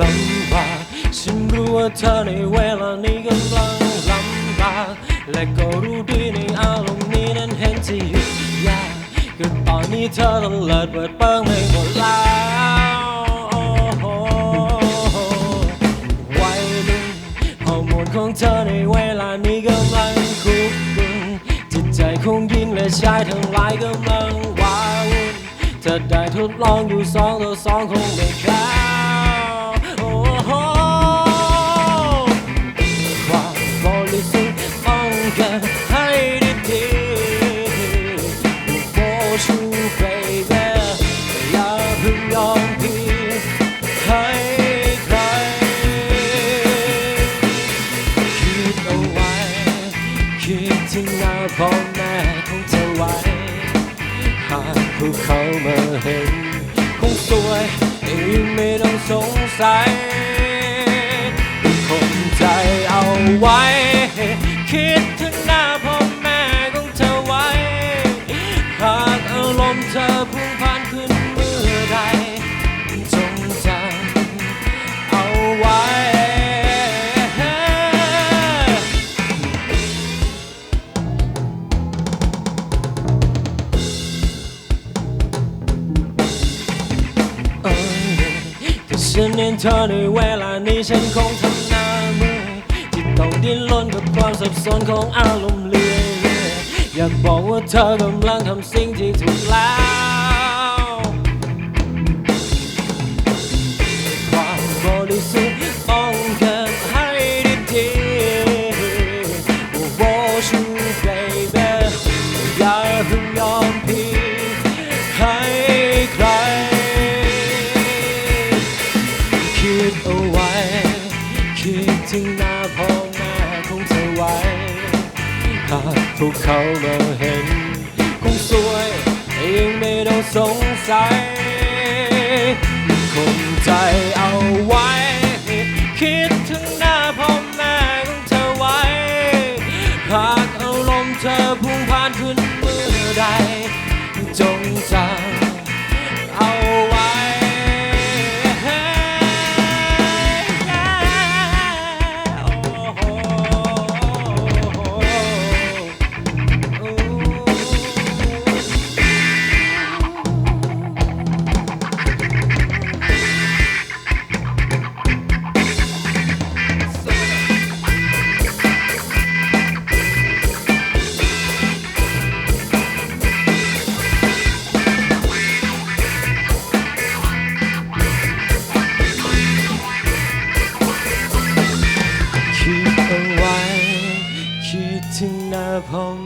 ลำบากฉันรู้ว่าเธอในเวลานี้กำลังลำบากและก็รู้ดีในอารมณ์นี้นั้นเห็นที่หยุดยากก็ตอนนี้เธอต้องเลิศเปิดเปิงไม่หมดแล้ววัยรุ่นฮอร์โมนของเธอในเวลานี้กำลังคุกรุ่นจิตใจของหญิงและชายทั้งหลายกำลังว้าวุ่นถ้าได้ทดลองอยู่สองต่อสองคงไม่เข้า คิดถึงหน้าพ่อแม่ของเธอไว้ หากพวกเขามาเห็น คงสวยเองไม่ต้องสงสัย ฉันเห็นเธอในเวลานี้ฉันคงทำหน้ามือที่ต้องดิ้นรนกับความสับสนของอารมณ์เรื่อยๆอยากบอกว่าเธอกำลังทำสิ่งที่ ถึงหน้าพ่อแม่ของเธอไว้หากพวกเขามาเห็นคงสวยยังไม่ต้องสงสัยคงใจ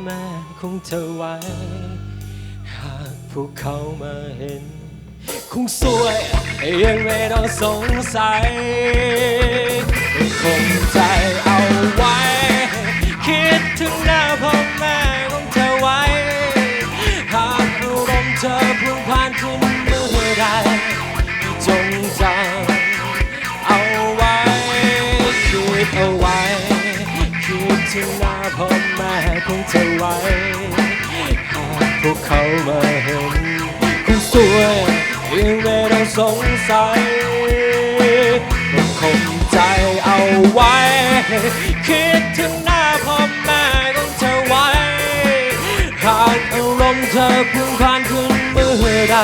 แม่ของเธอไว้ หากพวกเขามาเห็น คงสวยยังไม่ต้องสงสัยคง แม่ของเธอไว้หากพวกเขามาเห็นคงสวยยังไม่ต้องสงสัยก็คงใจเอาไว้ คิดถึงหน้าพ่อแม่ของเธอไว้ หากอารมณ์เธอพุ่งผ่านขึ้นเมื่อใด